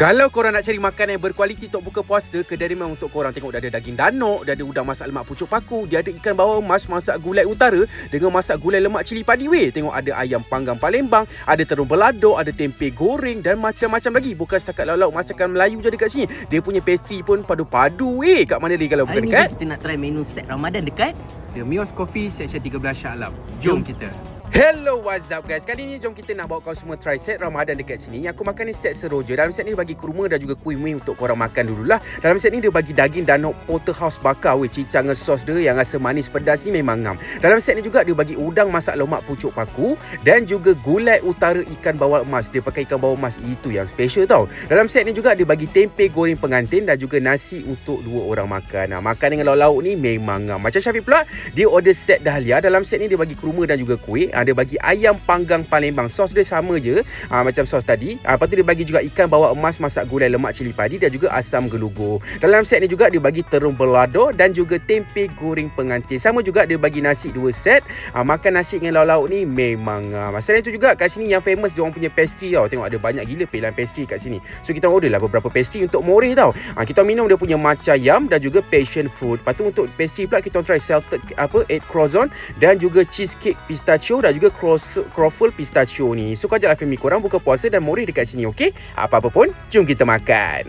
Kalau korang nak cari makanan yang berkualiti untuk buka puasa, kedai memang untuk korang tengok dah ada daging danok, dah ada udang masak lemak pucuk paku, dia ada ikan bawal emas masak gulai utara dengan masak gulai lemak cili padi weh. Tengok ada ayam panggang Palembang, ada terung belado, ada tempe goreng dan macam-macam lagi. Bukan setakat lauk-lauk masakan Melayu je dekat sini. Dia punya pastry pun padu-padu weh. Kat mana dia kalau Hari bukan ni dekat? kita nak try menu set Ramadan dekat The Mios Coffee Section 13 Shah Alam. Jom kita. Hello, what's up guys? Kali ni jom kita nak bawa kau semua try set Ramadan dekat sini. Yang aku makan ni set seroja. Dalam set ni dia bagi kurma dan juga kuih mi untuk korang makan dululah. Dalam set ni dia bagi daging danok porterhouse bakar weh. Cicang dengan sos dia yang rasa manis pedas ni memang ngam. Dalam set ni juga dia bagi udang masak lemak pucuk paku dan juga gulai utara ikan bawal emas. Dia pakai ikan bawal emas. Itu yang special tau. Dalam set ni juga dia bagi tempe goreng pengantin dan juga nasi untuk dua orang makan. Nah, makan dengan lauk-lauk ni memang ngam. Macam Syafiq pula, dia order set dahlia. Dalam set ni dia bagi kurma dan juga kuih. Dia bagi ayam panggang Palembang. Sos dia sama je ha, macam sos tadi. Ha, lepas tu dia bagi juga ikan bawal emas masak gulai lemak cili padi dan juga asam gelugur. Dalam set ni juga dia bagi terung belado dan juga tempe goreng pengantin. Sama juga dia bagi nasi dua set. Ha, makan nasi dengan lauk-lauk ni memang ha. Selain itu juga kat sini yang famous dia orang punya pastry tau. Tengok ada banyak gila pilihan pastry kat sini. So kita order lah beberapa pastry untuk moreh tau. Ha, kita minum dia punya matcha yam dan juga passion fruit. Lepas tu untuk pastry pula kita try salted apa eight croissant dan juga cheesecake pistachio dan juga cross, croffle pistachio ni. So kau ajak family korang buka puasa dan moreh dekat sini okey? Apa-apa pun, jom kita makan.